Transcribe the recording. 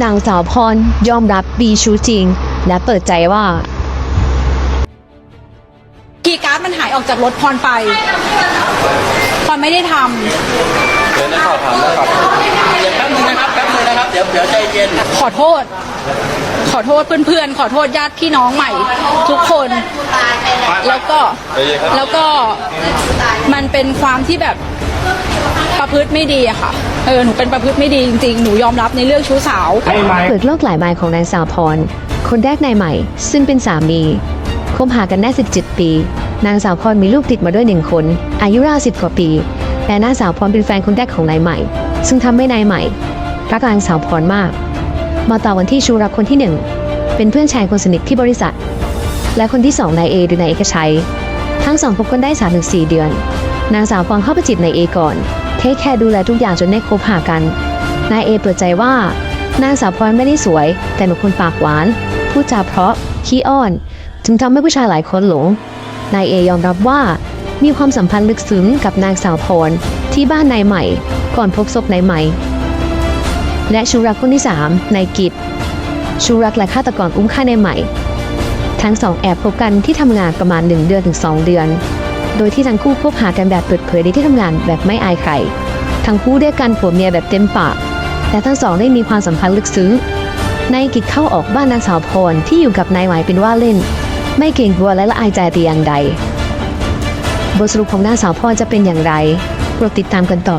นางสาวพรยอมรับบีชูจริง และเปิดใจว่าคีย์การ์ดมันหายออกจากรถพรไป พรไม่ได้ทเดี๋ยวนักข่าวถามนักข่าวเดี๋ยวแป๊บนึงนะครับแป๊บนึงนะครับเดี๋ยวเดี๋ยวใจเย็นำขอโทษ ขอโทษเพื่อนๆ ขอโทษญาติพี่น้องใหม่ ทุกคน แล้วก็แล้วก็มันเป็นความที่แบบ ประพฤติไม่ดีอะค่ะ เออ หนูเป็นประพฤติไม่ดีจริงๆ หนูยอมรับในเรื่องชู้สาว เปิดโลกหลายใบของนางสาวพร คนแรกนายใหม่ ซึ่งเป็นสามีคบหากันได้17 ปี นางสาวพรมีลูกติดมาด้วยหนึ่งคน อายุราวสิบกว่าปีและนางสาวพรเป็นแฟนคนแรกของนายใหม่ ซึ่งทำให้นายใหม่รักนางสาวพรมาก มาต่อวันที่ชูรักคนที่หนึ่งเป็นเพื่อนชายคนสนิทที่บริษัท และคนที่สองนายเอหรือนายเอกชัย ทั้งสองพบกันได้3าถึงสเดือน นางสาวพรเข้าไปจีบนายเอก่อน เทคแคร์ดูแลทุกอย่างจนได้คบหากัน นายเอเปิดใจว่านางสาวพรไม่ได้สวย แต่เป็นคนปากหวาน พูดจาเพราะขี้อ้อน จึงทำให้ผู้ชายหลายคนหลง นายเอยอมรับว่า มีความสัมพันธ์ลึกซึ้งกับนางสาวพรที่บ้านนายใหม่ ก่อนพบศพนายใหม่ และชูรักคนที่สามนายกิจชูรักและฆาตกรอุ้มฆ่านายใหม่ ทั้งสองแอบพบกันที่ทำงานประมาณ 1 เดือนถึง 2 เดือน ดยที่ทั้งคู่คบหากันแบบเปิดเผยในที่ทำงานแบบไม่อายใคร ทั้งคู่ได้กันผัวเมียแบบเต็มปาก แต่ทั้งสองได้มีความสัมพันธ์ลึกซึ้ง นายกิจเข้าออกบ้านนางสาวพรที่อยู่กับนายหมายเป็นว่าเล่น ไม่เกรงกลัวและละอายใจแต่อย่างใด บทสรุปของนางสาวพรจะเป็นอย่างไร โปรดติดตามกันต่อ